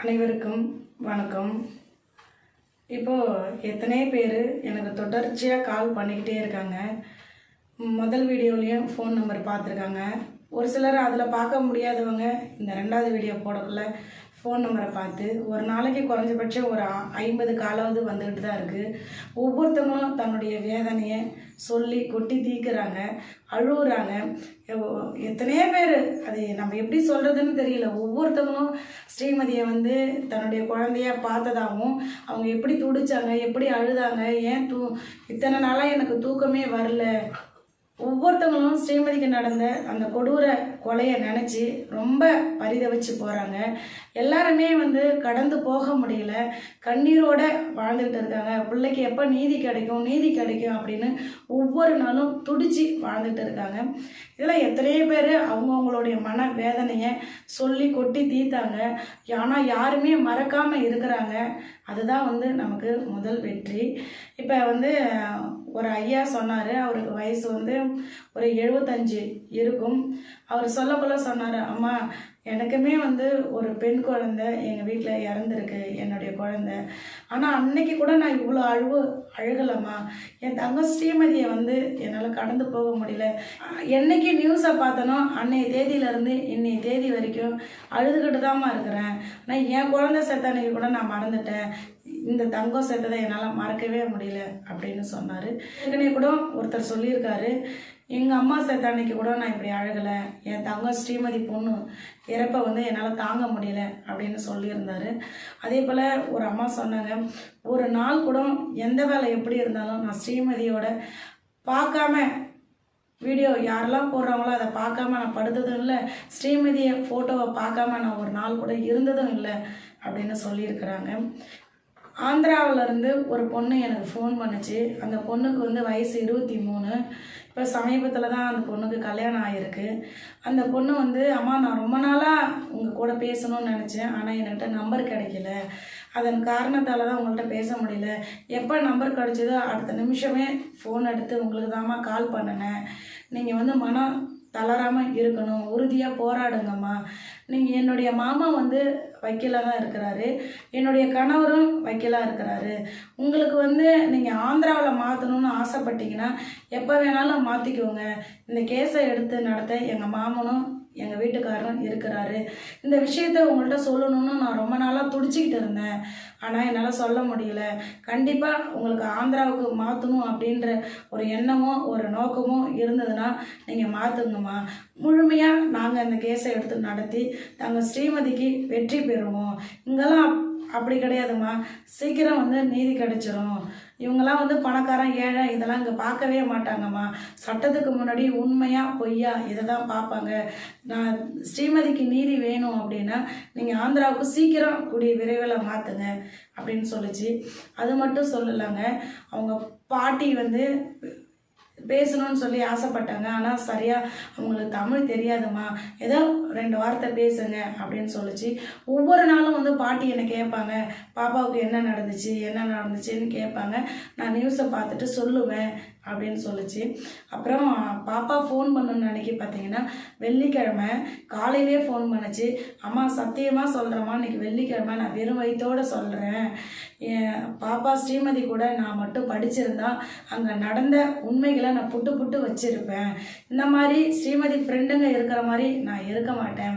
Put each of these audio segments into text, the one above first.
அனைவருக்கும் வணக்கம். இப்போது எத்தனை பேர் எனக்கு தொடர்ச்சியாக கால் பண்ணிக்கிட்டே இருக்காங்க. முதல் வீடியோலேயும் ஃபோன் நம்பர் பார்த்துருக்காங்க. ஒரு சிலர் அதில் பார்க்க முடியாதவங்க இந்த ரெண்டாவது வீடியோ போடக்குள்ள ஃபோன் நம்பரை பார்த்து ஒரு நாளைக்கு குறைஞ்சபட்சம் ஒரு ஐம்பது காலாவது வந்துக்கிட்டு தான் இருக்குது ஒவ்வொருத்தவங்களும் தன்னுடைய வேதனையை சொல்லி கொட்டி தீக்குறாங்க அழுகுறாங்க. எத்தனையோ பேர் அது நம்ம எப்படி சொல்கிறதுன்னு தெரியல. ஒவ்வொருத்தவங்களும் ஸ்ரீமதியை வந்து தன்னுடைய குழந்தைய பார்த்ததாகவும் அவங்க எப்படி துடிச்சாங்க எப்படி அழுதாங்க ஏன் தூ இத்தனை நாளாக எனக்கு தூக்கமே வரல ஒவ்வொருத்தவங்களும் ஸ்ரீமதிக்கு நடந்த அந்த கொடூர கொலையை நினச்சி ரொம்ப பரிதவிச்சு போகிறாங்க எல்லாருமே வந்து கடந்து போக முடியல. கண்ணீரோட வாழ்ந்துக்கிட்டு இருக்காங்க. பிள்ளைக்கு எப்போ நீதி கிடைக்கும் நீதி கிடைக்கும் அப்படின்னு ஒவ்வொரு நாளும் துடிச்சு வாழ்ந்துட்டு இருக்காங்க. இதில் எத்தனையோ பேர் அவங்கவுங்களுடைய மன வேதனையை சொல்லி கொட்டி தீர்த்தாங்க. ஆனால் யாருமே மறக்காமல் இருக்கிறாங்க. அதுதான் வந்து நமக்கு முதல் வெற்றி. இப்போ வந்து ஒரு ஐயா சொன்னார். அவருக்கு வயசு வந்து ஒரு எழுபத்தஞ்சு இருக்கும். அவர் சொல்லக்குள்ள சொன்னார் அம்மா எனக்குமே வந்து ஒரு பெண் குழந்தை எங்கள் வீட்டில் இறந்துருக்கு என்னுடைய குழந்த. ஆனால் அன்னைக்கு கூட நான் இவ்வளோ அழுவு அழுகலம்மா. என் தங்க ஸ்ரீமதியை வந்து என்னால் கடந்து போக முடியல. என்னைக்கு நியூஸை பார்த்தனோ அன்னைய தேதியிலேருந்து இன்னைய தேதி வரைக்கும் அழுதுகிட்டு தாம்மா இருக்கிறேன். நான் என் குழந்தை செத்த அன்னைக்கு கூட நான் மறந்துட்டேன். இந்த தங்கம் சேர்த்ததை என்னால் மறக்கவே முடியல அப்படின்னு சொன்னார். ஏற்கனவே கூட ஒருத்தர் சொல்லியிருக்காரு எங்கள் அம்மா செத்த அன்னைக்கு கூட நான் இப்படி அழகலை. என் தங்கம் ஸ்ரீமதி பொண்ணு இறப்பை வந்து என்னால் தாங்க முடியல அப்படின்னு சொல்லியிருந்தார். அதே போல் ஒரு அம்மா சொன்னாங்க ஒரு நாள் கூட எந்த வேலை எப்படி இருந்தாலும் நான் ஸ்ரீமதியோட பார்க்காம வீடியோ யாரெல்லாம் போடுறாங்களோ அதை பார்க்காம நான் படுத்ததும் இல்லை ஸ்ரீமதியை ஃபோட்டோவை பார்க்காம நான் ஒரு நாள் கூட இருந்ததும் இல்லை அப்படின்னு சொல்லியிருக்கிறாங்க. ஆந்திராவிலேருந்து ஒரு பொண்ணு எனக்கு ஃபோன் பண்ணுச்சு. அந்த பொண்ணுக்கு வந்து வயசு இருபத்தி மூணு. இப்போ சமீபத்தில் தான் அந்த பொண்ணுக்கு கல்யாணம் ஆகிருக்கு அந்த பொண்ணு வந்து அம்மா நான் ரொம்ப நாளாக உங்கள் கூட பேசணும்னு நினச்சேன். ஆனால் என்கிட்ட நம்பர் கிடைக்கல. அதன் காரணத்தால் தான் உங்கள்கிட்ட பேச முடியல. எப்போ நம்பர் கிடைச்சதோ அடுத்த நிமிஷமே ஃபோன் எடுத்து உங்களுக்கு தாம்மா கால் பண்ணினேன். நீங்கள் வந்து மனம் தளராமல் இருக்கணும். உறுதியாக போராடுங்கம்மா. நீங்கள் என்னுடைய மாமா வந்து வக்கீலாக தான் இருக்கிறாரு. என்னுடைய கணவரும் வக்கீலாக இருக்கிறாரு. உங்களுக்கு வந்து நீங்கள் ஆந்திராவில் மாற்றணும்னு ஆசைப்பட்டீங்கன்னா எப்போ வேணாலும் மாற்றிக்கோங்க இந்த கேஸை எடுத்து நடத்த எங்கள் மாமனும் எங்கள் வீட்டுக்காரரும் இருக்கிறாரு. இந்த விஷயத்த உங்கள்கிட்ட சொல்லணும்னு நான் ரொம்ப நாளாக துடிச்சிக்கிட்டு இருந்தேன். ஆனால் என்னால் சொல்ல முடியல. கண்டிப்பாக உங்களுக்கு ஆந்திராவுக்கு மாற்றணும் அப்படின்ற ஒரு எண்ணமும் ஒரு நோக்கமும் இருந்ததுன்னா நீங்கள் மாற்றுங்கம்மா முழுமையாக நாங்கள் அந்த கேஸை எடுத்து நடத்தி நாங்கள் ஸ்ரீமதிக்கு வெற்றி பெறுவோம். இங்கெல்லாம் அப்படி கிடையாதும்மா. சீக்கிரம் வந்து நீதி கிடைச்சிரும். இவங்கெல்லாம் வந்து பணக்காரன் ஏழை இதெல்லாம் இங்கே பார்க்கவே மாட்டாங்கம்மா. சட்டத்துக்கு முன்னாடி உண்மையா பொய்யா இதை தான் பார்ப்பாங்க. நான் ஸ்ரீமதிக்கு நீதி வேணும் அப்படின்னா நீங்கள் ஆந்திராவுக்கு சீக்கிரம் கூடிய விரைவில் மாற்றுங்க அப்படின்னு சொல்லிச்சு. அது மட்டும் சொல்லலைங்க. அவங்க பாட்டி வந்து பேசணும்னு சொல்லி ஆசைப்பட்டாங்க. ஆனால் சரியாக அவங்களுக்கு தமிழ் தெரியாதும்மா. ஏதோ ரெண்டு வார்த்தை பேசுங்க அப்படின்னு சொல்லிச்சு. ஒவ்வொரு நாளும் வந்து பாட்டி என்னை கேட்பாங்க? பாப்பாவுக்கு என்ன நடந்துச்சு என்ன நடந்துச்சுன்னு கேட்பாங்க. நான் நியூஸை பார்த்துட்டு சொல்லுவேன். அப்படின்னு சொல்லிச்சு. அப்புறம் பாப்பா ஃபோன் பண்ணணும்னு அன்னைக்கு பார்த்தீங்கன்னா வெள்ளிக்கிழமை காலையிலே ஃபோன் பண்ணுச்சு. அம்மா சத்தியமாக சொல்கிறேம்மா இன்னைக்கு வெள்ளிக்கிழமை நான் வெறும் வயிற்றோடு சொல்கிறேன் என் பாப்பா ஸ்ரீமதி கூட நான் மட்டும் படிச்சிருந்தா அங்கே நடந்த உண்மைகளை நான் புட்டு புட்டு வச்சுருப்பேன். இந்த மாதிரி ஸ்ரீமதி ஃப்ரெண்டுங்க இருக்கிற மாதிரி நான் இருக்க மாட்டேன்.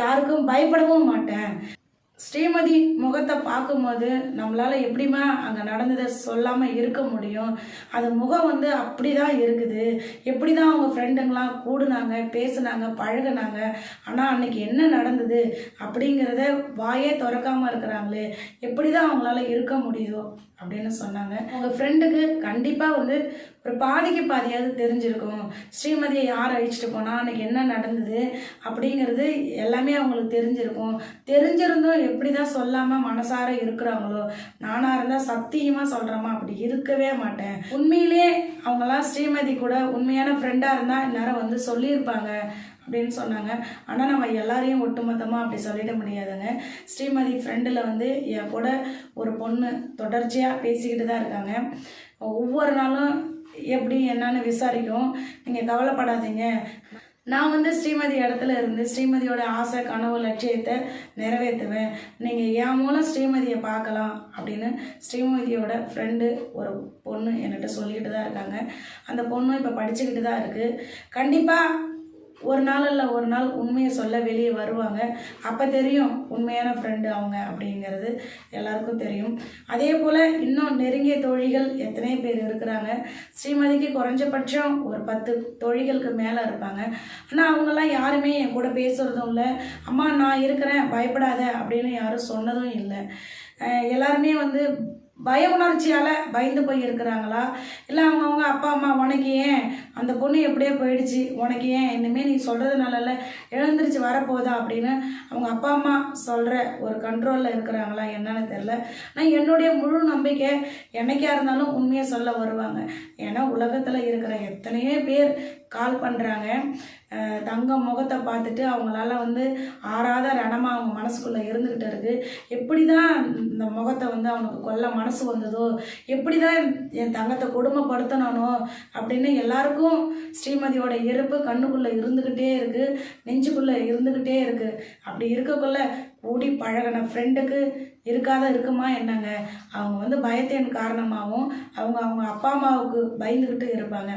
யாருக்கும் பயப்படவும் மாட்டேன். ஸ்ரீமதி முகத்தை பார்க்கும்போது நம்மளால் எப்படிமா அங்கே நடந்ததை சொல்லாமல் இருக்க முடியும்? அது முகம் வந்து அப்படி தான் இருக்குது. எப்படி தான் அவங்க ஃப்ரெண்டுங்களாம் கூடுனாங்க பேசுனாங்க பழகுனாங்க ஆனால் அன்னைக்கு என்ன நடந்தது அப்படிங்கிறத வாயே திறக்காமல் இருக்கிறாங்களே எப்படி தான் அவங்களால இருக்க முடியுதோ அப்படின்னு சொன்னாங்க. அவங்க ஃப்ரெண்டுக்கு கண்டிப்பாக வந்து ஒரு பாதிக்கு பாதியாவது தெரிஞ்சிருக்கும். ஸ்ரீமதியை யார் அழிச்சிட்டு போனால் அன்னைக்கு என்ன நடந்தது அப்படிங்கிறது எல்லாமே அவங்களுக்கு தெரிஞ்சிருக்கும். தெரிஞ்சிருந்தும் எப்படி தான் சொல்லாமல் மனசார இருக்கிறாங்களோ நானாக இருந்தால் சத்தியமாக சொல்கிறேம்மா அப்படி இருக்கவே மாட்டேன். உண்மையிலே அவங்களாம் ஸ்ரீமதி கூட உண்மையான ஃப்ரெண்டாக இருந்தால் இந்நேரம் வந்து சொல்லியிருப்பாங்க அப்படின்னு சொன்னாங்க. ஆனால் நம்ம எல்லாரையும் ஒட்டுமொத்தமாக அப்படி சொல்லிட முடியாதுங்க. ஸ்ரீமதி ஃப்ரெண்டில் வந்து என் கூட ஒரு பொண்ணு தொடர்ச்சியாக பேசிக்கிட்டு தான் இருக்காங்க. ஒவ்வொரு நாளும் எப்படி என்னன்னு விசாரிக்கும். நீங்கள் கவலைப்படாதீங்க. நான் வந்து ஸ்ரீமதி இடத்துல இருந்து ஸ்ரீமதியோட ஆசை கனவு லட்சியத்தை நிறைவேற்றுவேன். நீங்கள் என் மூலம் ஸ்ரீமதியை பார்க்கலாம் அப்படின்னு ஸ்ரீமதியோட ஃப்ரெண்டு ஒரு பொண்ணு என்கிட்ட சொல்லிக்கிட்டு தான் இருக்காங்க. அந்த பொண்ணும் இப்போ படிச்சுக்கிட்டு தான் இருக்குது கண்டிப்பாக ஒரு நாள் இல்லை ஒரு நாள் உண்மையை சொல்ல வெளியே வருவாங்க. அப்போ தெரியும் உண்மையான ஃப்ரெண்டு அவங்க அப்படிங்கிறது எல்லாருக்கும் தெரியும். அதே போல் இன்னும் நெருங்கிய தோழிகள் எத்தனை பேர் இருக்கிறாங்க? ஸ்ரீமதிக்கு குறைஞ்சபட்சம் ஒரு பத்து தோழிகளுக்கு மேலே இருப்பாங்க. ஆனால் அவங்கெல்லாம் யாருமே என் கூட பேசுகிறதும் இல்லை. அம்மா நான் இருக்கிறேன் பயப்படாத அப்படின்னு யாரும் சொன்னதும் இல்லை. எல்லாருமே வந்து பய உணர்ச்சியால் பயந்து போய் இருக்கிறாங்களா? இல்லை அவங்கவுங்க அப்பா அம்மா உனக்கு ஏன் அந்த பொண்ணு எப்படியே போயிடுச்சு? உனக்கு ஏன்? இனிமேல் நீ சொல்கிறதுனால எழுந்திரிச்சு வரப்போதா அப்படின்னு அவங்க அப்பா அம்மா சொல்கிற ஒரு கண்ட்ரோலில் இருக்கிறாங்களா என்னன்னு தெரில ஆனால் என்னுடைய முழு நம்பிக்கை என்னைக்கா இருந்தாலும் உண்மையை சொல்ல வருவாங்க. ஏன்னா உலகத்தில் இருக்கிற எத்தனையோ பேர் கால் பண்ணுறாங்க தங்கம் முகத்தை பார்த்துட்டு அவங்களால வந்து ஆறாத ரணமாக அவங்க மனசுக்குள்ளே இருந்துக்கிட்டு இருக்குது எப்படி தான் இந்த முகத்தை வந்து அவனுக்கு கொல்ல மனசு வந்ததோ எப்படி தான் என் தங்கத்தை கொடுமைப்படுத்தணும் அப்படின்னு எல்லாருக்கும் ஸ்ரீமதியோட இறப்பு கண்ணுக்குள்ளே இருந்துக்கிட்டே இருக்குது நெஞ்சுக்குள்ளே இருந்துக்கிட்டே இருக்குது அப்படி இருக்கக்குள்ள கூடி பழகின ஃப்ரெண்டுக்கு இருக்காத இருக்குமா என்னங்க? அவங்க வந்து பயத்தின் காரணமாகவும் அவங்க அவங்க அப்பா அம்மாவுக்கு பயந்துக்கிட்டு இருப்பாங்க.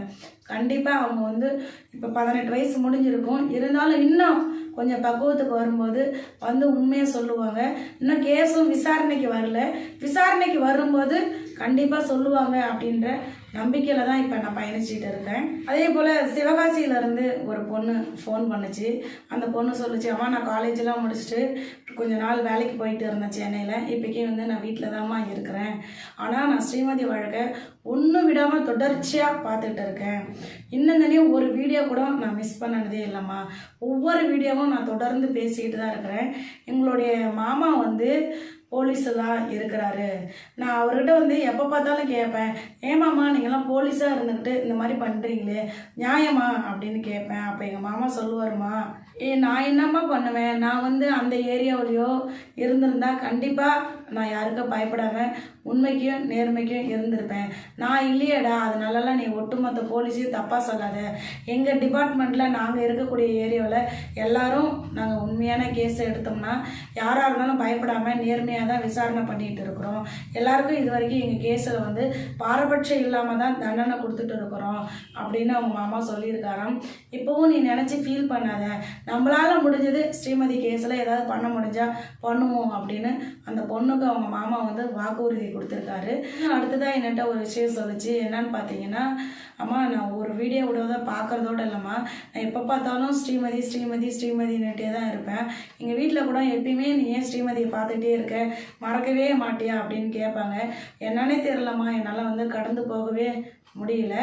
கண்டிப்பாக அவங்க வந்து இப்போ பதினெட்டு வயசு முடிஞ்சிருக்கும். இருந்தாலும் இன்னும் கொஞ்சம் பக்குவத்துக்கு வரும்போது வந்து உண்மையை சொல்லுவாங்க. இன்னும் கேஸும் விசாரணைக்கு வரல. விசாரணைக்கு வரும்போது கண்டிப்பாக சொல்லுவாங்க அப்படின்ற நம்பிக்கையில் தான் இப்போ நான் பயணிச்சுட்டு இருக்கேன். அதே போல் சிவகாசியிலேருந்து ஒரு பொண்ணு ஃபோன் பண்ணுச்சு. அந்த பொண்ணு சொல்லிச்சு அம்மா நான் காலேஜெலாம் முடிச்சுட்டு கொஞ்ச நாள் வேலைக்கு போயிட்டு இருந்தேன் சென்னையில். இப்போக்கி வந்து நான் வீட்டில் தான்மா இருக்கிறேன். ஆனால் நான் ஸ்ரீமதி வழக்கை ஒன்றும் விடாமல் தொடர்ச்சியாக பார்த்துட்டு இருக்கேன். இன்னும் ஒரு வீடியோ கூட நான் மிஸ் பண்ணனதே இல்லைம்மா. ஒவ்வொரு வீடியோவும் நான் தொடர்ந்து பேசிக்கிட்டு தான் இருக்கிறேன். எங்களுடைய மாமா வந்து போலீஸெல்லாம் இருக்கிறாரு. நான் அவர்கிட்ட வந்து எப்போ பார்த்தாலும் கேட்பேன் ஏமாம்மா நீங்களாம் போலீஸாக இருந்துக்கிட்டு இந்த மாதிரி பண்ணுறீங்களே நியாயமா? அப்படின்னு கேட்பேன். அப்போ எங்கள் மாமா சொல்லுவாருமா ஏ நான் என்னம்மா பண்ணுவேன்? நான் வந்து அந்த ஏரியாவிலையோ இருந்திருந்தா கண்டிப்பாக நான் யாருக்கும் பயப்படாம உண்மைக்கும் நேர்மைக்கும் இருந்திருப்பேன். நான் இல்லையேடா அதனாலலாம் நீ ஒட்டுமொத்த போலீஸையும் தப்பாக சொல்லாத. எங்கள் டிபார்ட்மெண்ட்டில் நாங்கள் இருக்கக்கூடிய ஏரியாவில் எல்லாரும் நாங்கள் உண்மையான கேஸ் எடுத்தோம்னா யாராக இருந்தாலும் பயப்படாமல் நேர்மையாக தான் விசாரணை பண்ணிகிட்டு இருக்கிறோம். எல்லாருக்கும் இது வரைக்கும் எங்கள் கேஸில் வந்து பாரபட்சம் இல்லாமல் தான் தண்டனை கொடுத்துட்டு இருக்கிறோம் அப்படின்னு அவங்க மாமா சொல்லியிருக்காராம். இப்போவும் நீ நினச்சி ஃபீல் பண்ணாத. நம்மளால் முடிஞ்சது ஸ்ரீமதி கேஸில் ஏதாவது பண்ண முடிஞ்சால் பண்ணுவோம் அப்படின்னு அந்த பொண்ணு பொண்ணுக்கு அவங்க மாமா வந்து வாக்குறுதி கொடுத்துருக்காரு. அடுத்ததாக என்கிட்ட ஒரு விஷயம் சொல்லிச்சு. என்னன்னு பார்த்தீங்கன்னா அம்மா நான் ஒரு வீடியோ விட பார்க்குறதோட இல்லைம்மா. நான் எப்போ பார்த்தாலும் ஸ்ரீமதி ஸ்ரீமதி ஸ்ரீமதின்னுட்டே தான் இருப்பேன். எங்கள் வீட்டில் கூட எப்பயுமே நீ ஏன் ஸ்ரீமதியை பார்த்துட்டே இருக்க? மறக்கவே மாட்டியா? அப்படின்னு கேட்பாங்க. என்னன்னே தெரிலம்மா என்னால் வந்து கடந்து போகவே முடியல.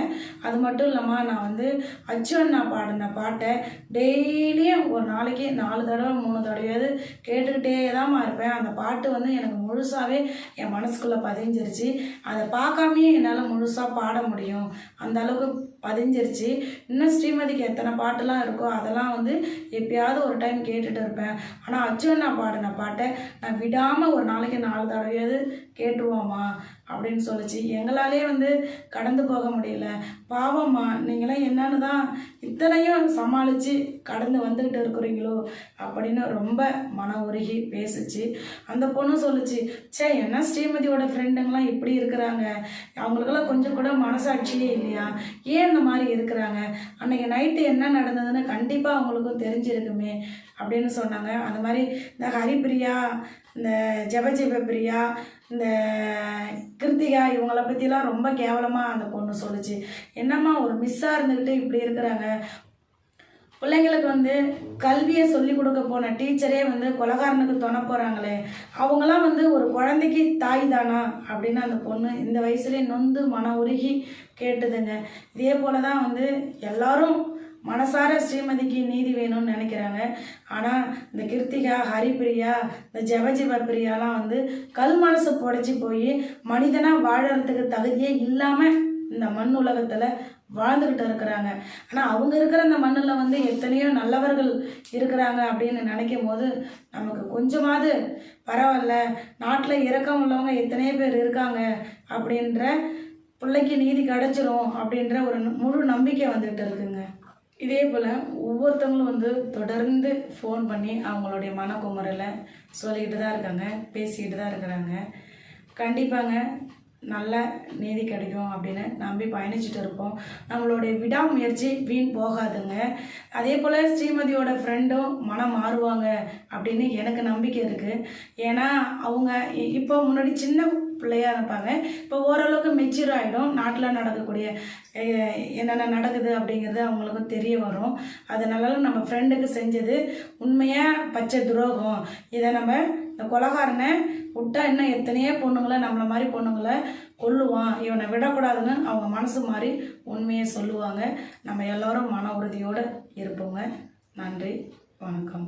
அது மட்டும் இல்லாமல் நான் வந்து அச்சுவண்ணா பாடின பாட்டை டெய்லியும் ஒரு நாளைக்கு நாலு தடவை மூணு தடவையாவது கேட்டுக்கிட்டே தான்மா இருப்பேன். அந்த பாட்டு வந்து எனக்கு முழுசாகவே என் மனசுக்குள்ளே பதிஞ்சிருச்சு. அதை பார்க்காமயே என்னால் முழுசாக பாட முடியும். அந்த அளவுக்கு பதிஞ்சிருச்சு. இன்னும் ஸ்ரீமதிக்கு எத்தனை பாட்டுலாம் இருக்கோ அதெல்லாம் வந்து எப்பயாவது ஒரு டைம் கேட்டுட்டு இருப்பேன். ஆனால் அச்சுவன் நான் பாடின பாட்டை நான் விடாமல் ஒரு நாளைக்கு நாலு தடவையாவது கேட்டுருவோமா அப்படின்னு சொல்லுச்சு. எங்களாலே வந்து கடந்து போக முடியல. பாவம்மா நீங்களாம் என்னன்னு தான் இத்தனையும் சமாளித்து கடந்து வந்துக்கிட்டு இருக்கிறீங்களோ அப்படின்னு ரொம்ப மன உருகி பேசுச்சு. அந்த பொண்ணு சொல்லுச்சு ச்சே என்ன ஸ்ரீமதியோட ஃப்ரெண்டுங்களாம் இப்படி இருக்கிறாங்க? அவங்களுக்கெல்லாம் கொஞ்சம் கூட மனசாட்சியே இல்லையா? ஏன் இந்த மாதிரி இருக்கிறாங்க? அன்றைக்கி நைட்டு என்ன நடந்ததுன்னு கண்டிப்பாக அவங்களுக்கும் தெரிஞ்சிருக்குமே அப்படின்னு சொன்னாங்க. அந்த மாதிரி இந்த ஹரிப்பிரியா இந்த ஜெபஜெப பிரியா இந்த கிருத்திகா இவங்கள பற்றிலாம் ரொம்ப கேவலமாக அந்த பொண்ணு சொல்லுச்சு. என்னம்மா ஒரு மிஸ்ஸாக இருந்துக்கிட்டு இப்படி இருக்கிறாங்க? பிள்ளைங்களுக்கு வந்து கல்வியை சொல்லி கொடுக்க போன டீச்சரே வந்து கொலகாரனுக்கு துணை போகிறாங்களே அவங்களாம் வந்து ஒரு குழந்தைக்கு தாய் தானா அப்படின்னு அந்த பொண்ணு இந்த வயசுலேயே நொந்து மன உருகி கேட்டுதுங்க. இதே போல தான் வந்து எல்லாரும் மனசார ஸ்ரீமதிக்கு நீதி வேணும்னு நினைக்கிறாங்க. ஆனால் இந்த கிருத்திகா ஹரிப்பிரியா இந்த ஜெவஜிவ பிரியாலாம் வந்து கல் மனசு புடைச்சி போய் மனிதனாக வாழறதுக்கு தகுதியே இல்லாமல் இந்த மண் உலகத்தில் வாழ்ந்துக்கிட்டு இருக்கிறாங்க. ஆனால் அவங்க இருக்கிற அந்த மண்ணில் வந்து எத்தனையோ நல்லவர்கள் இருக்கிறாங்க அப்படின்னு நினைக்கும் போது நமக்கு கொஞ்சமாவது பரவாயில்ல நாட்டில் இறக்கம் உள்ளவங்க எத்தனையோ பேர் இருக்காங்க அப்படின்ற பிள்ளைக்கு நீதி கிடைச்சிரும் அப்படின்ற ஒரு முழு நம்பிக்கை வந்துகிட்டு இருக்குங்க. இதே போல் ஒவ்வொருத்தவங்களும் வந்து தொடர்ந்து ஃபோன் பண்ணி அவங்களுடைய மனக்குமுறையில் சொல்லிக்கிட்டு தான் இருக்காங்க பேசிக்கிட்டு தான் இருக்கிறாங்க. கண்டிப்பாங்க நல்ல நீதி கிடைக்கும் அப்படின்னு நம்பி பயணிச்சுட்டு இருப்போம். நம்மளுடைய விடாமுயற்சி வீண் போகாதுங்க. அதே போல் ஸ்ரீமதியோட ஃப்ரெண்டும் மனம் மாறுவாங்க அப்படின்னு எனக்கு நம்பிக்கை இருக்குது ஏன்னா அவங்க இப்போ முன்னாடி சின்ன பிள்ளையாக இருப்பாங்க. இப்போ ஓரளவுக்கு மெச்சூர் ஆகிடும் நாட்டில் நடக்கக்கூடிய என்னென்ன நடக்குது அப்படிங்கிறது அவங்களுக்கு தெரிய வரும். அதனால நம்ம ஃப்ரெண்டுக்கு செஞ்சது உண்மையாக பச்சை துரோகம். இதை நம்ம இந்த கொலகாரனை விட்டா இன்னும் எத்தனையோ பொண்ணுங்களை நம்மளை மாதிரி பொண்ணுங்களை கொல்லுவான். இவனை விடக்கூடாதுன்னு அவங்க மனசு மாதிரி உண்மையை சொல்லுவாங்க. நம்ம எல்லோரும் மன உறுதியோடு இருப்போங்க. நன்றி. வணக்கம்.